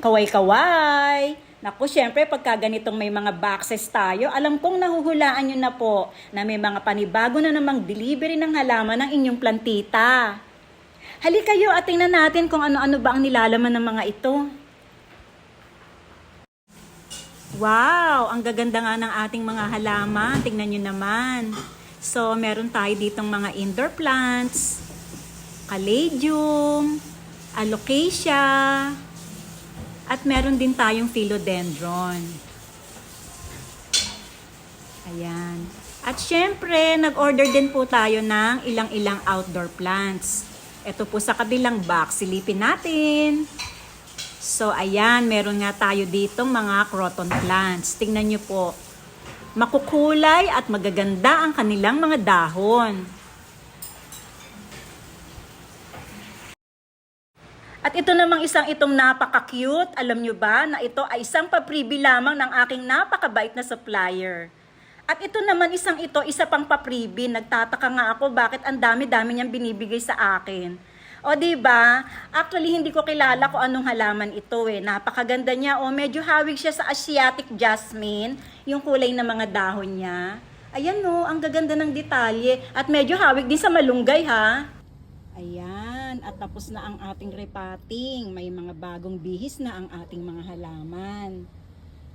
kaway-kaway. Naku, syempre pagka ganitong may mga boxes tayo, alam kong nahuhulaan nyo na po na may mga panibago na namang delivery ng halaman ng inyong plantita. Hali kayo at tingnan natin kung ano-ano ba ang nilalaman ng mga ito. Wow! Ang gaganda nga ng ating mga halaman. Tingnan nyo naman. So, meron tayo ditong mga indoor plants, caladium, alocasia, at meron din tayong philodendron. Ayan. At syempre, nag-order din po tayo ng ilang-ilang outdoor plants. Ito po sa kabilang box, silipin natin. So, ayan, meron nga tayo ditong mga croton plants. Tingnan nyo po. Makukulay at magaganda ang kanilang mga dahon. At ito namang isang itong napaka-cute, alam nyo ba, na ito ay isang papribi lamang ng aking napakabait na supplier. At ito naman isang ito, isa pang papribi, nagtataka nga ako bakit ang dami-dami niyang binibigay sa akin. O di ba? Actually hindi ko kilala kung anong halaman ito eh. Napakaganda niya. O medyo hawig siya sa Asiatic jasmine, yung kulay ng mga dahon niya. Ayan no, ang gaganda ng detalye at medyo hawig din sa malunggay ha. Ayan, at tapos na ang ating repotting. May mga bagong bihis na ang ating mga halaman.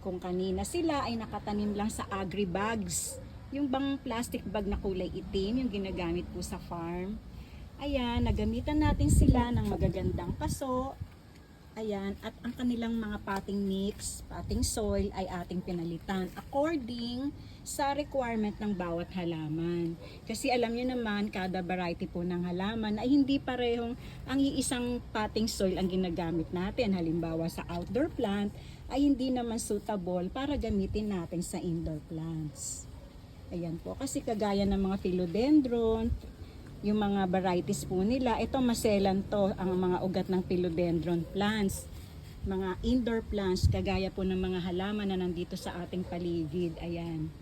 Kung kanina sila ay nakatanim lang sa agri bags, yung bang plastic bag na kulay itim, yung ginagamit po sa farm. Ayan, nagamitan natin sila ng magagandang paso. Ayan, at ang kanilang mga potting mix, potting soil ay ating pinalitan according sa requirement ng bawat halaman. Kasi alam niyo naman, kada variety po ng halaman ay hindi parehong ang iisang potting soil ang ginagamit natin. Halimbawa sa outdoor plant ay hindi naman suitable para gamitin natin sa indoor plants. Ayan po, kasi kagaya ng mga philodendron, yung mga varieties po nila, ito maselan to ang mga ugat ng philodendron plants. Mga indoor plants, kagaya po ng mga halaman na nandito sa ating paligid. Ayan.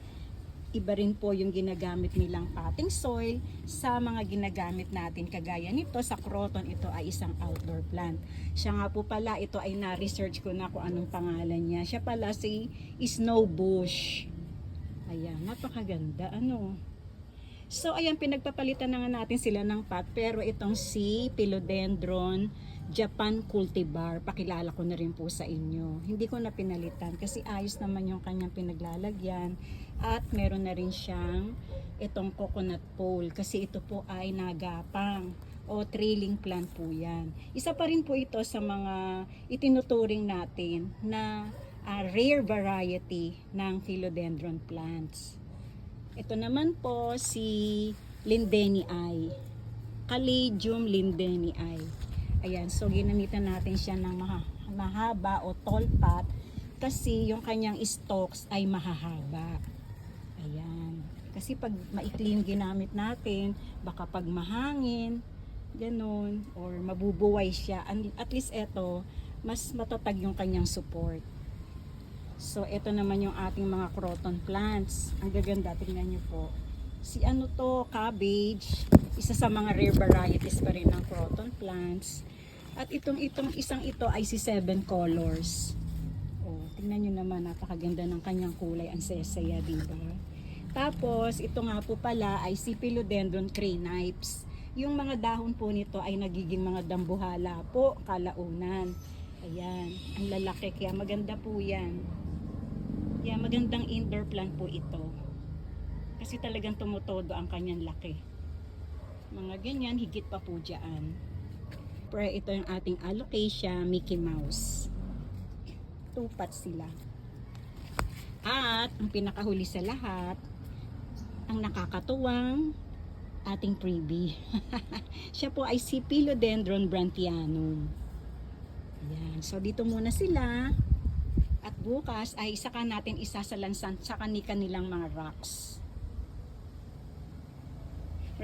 Iba rin po yung ginagamit nilang potting soil sa mga ginagamit natin. Kagaya nito sa croton, ito ay isang outdoor plant. Siya nga po pala, ito ay na-research ko na kung anong pangalan niya. Siya pala si snow bush. Ayan, napakaganda. Ano? So, ayan, pinagpapalitan na nga natin sila ng pot. Pero itong si Philodendron Japan cultivar, pakilala ko na rin po sa inyo. Hindi ko na pinalitan kasi ayos naman yung kanyang pinaglalagyan. At meron na rin siyang itong coconut pole kasi ito po ay nagapang o trailing plant po yan. Isa pa rin po ito sa mga itinuturing natin na ah, rare variety ng philodendron plants. Ito naman po si Lindeni Caladium lindeni Ayan, so ginamitan natin siya ng maha, mahaba o tall pot kasi yung kanyang stalks ay mahahaba. Ayan. Kasi pag maikli yung ginamit natin, baka pag mahangin, ganun, or mabubuway siya. At least ito, mas matatag yung kanyang support. So, ito naman yung ating mga croton plants. Ang gaganda, tingnan nyo po. Si ano to, cabbage. Isa sa mga rare varieties pa rin ng croton plants. At itong itong isang ito ay si Seven Colors. Oh, tingnan nyo naman, napakaganda ng kanyang kulay. Ang sesaya, di ba? Tapos, ito nga po pala ay si Philodendron cranipes. Yung mga dahon po nito ay nagiging mga dambuhala po, kalaunan. Ayan, ang lalaki. Kaya maganda po yan. Yeah, magandang indoor plant po ito. Kasi talagang tumutodo ang kanyang laki. Mga ganyan, higit pa po dyan. Pero ito yung ating alocasia Mickey Mouse. Tupat sila. At, ang pinakahuli sa lahat, ang nakakatuwang ating freebie. Siya po ay si Philodendron brantianum. Ayan. So, dito muna sila. At bukas ay saka natin isasalansan sa kani-kanilang mga rocks.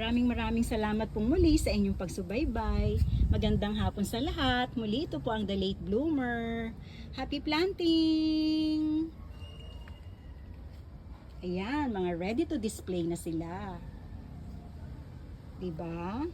Maraming maraming salamat pong muli sa inyong pagsubaybay. Magandang hapon sa lahat. Muli ito po ang The Late Bloomer. Happy planting! Ayan, mga ready to display na sila. 'Di ba?